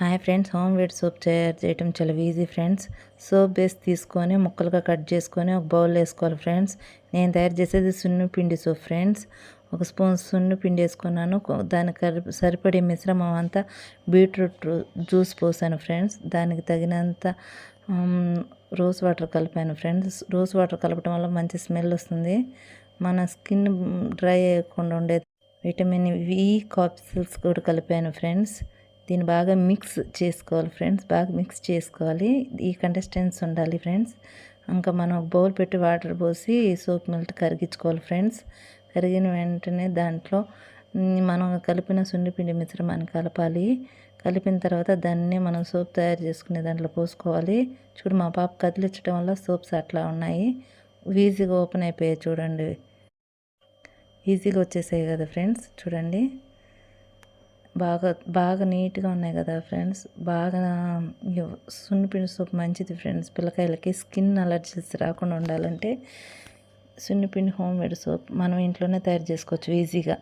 Hi friends home made soap తయారు చేయటం చాలా ఈజీ ఫ్రెండ్స్. సోప్ బేస్ తీసుకొని ముక్కలుగా కట్ చేసుకొని ఒక బౌల్ వేసుకోవాలి ఫ్రెండ్స్. నేను తయారు చేసేది సున్ను పిండి సోప్ ఫ్రెండ్స్. ఒక స్పూన్ సున్ను పిండి వేసుకున్నాను. దానికి సరిపడే మిశ్రమం అంతా బీట్రూట్ జ్యూస్ పోసాను ఫ్రెండ్స్. దానికి తగినంత రోజ్ వాటర్ కలిపాను ఫ్రెండ్స్. రోజ్ వాటర్ కలపడం వల్ల మంచి స్మెల్ వస్తుంది. మన స్కిన్ డ్రై అయ్యకుండా ఉండేది విటమిన్ వి కాప్సిల్స్ కూడా కలిపాను ఫ్రెండ్స్. దీన్ని బాగా మిక్స్ చేసుకోవాలి ఫ్రెండ్స్ బాగా మిక్స్ చేసుకోవాలి. ఈ కంటెస్టెన్స్ ఉండాలి ఫ్రెండ్స్ ఇంకా మనం బౌల్ పెట్టి వాటర్ పోసి సోప్ మిల్ట్ కరిగించుకోవాలి ఫ్రెండ్స్ కరిగిన వెంటనే దాంట్లో మనం కలిపిన సున్నిపిండి మిశ్రమాన్ని కలపాలి. కలిపిన తర్వాత దాన్ని మనం సోప్ తయారు చేసుకునే దాంట్లో పోసుకోవాలి. చూడు మా పాప కదిలించడం వల్ల సోప్స్ అట్లా ఉన్నాయి. ఈజీగా ఓపెన్ అయిపోయాయి చూడండి. ఈజీగా వచ్చేసాయి కదా ఫ్రెండ్స్ చూడండి. బాగా బాగా నీట్గా ఉన్నాయి కదా ఫ్రెండ్స్. బాగా సున్నిపిండి సోప్ మంచిది ఫ్రెండ్స్. పిల్లకాయలకి స్కిన్ అలర్జీస్ రాకుండా ఉండాలంటే సున్నిపిండి హోమ్ మేడ్ సోప్ మనం ఇంట్లోనే తయారు చేసుకోవచ్చు ఈజీగా.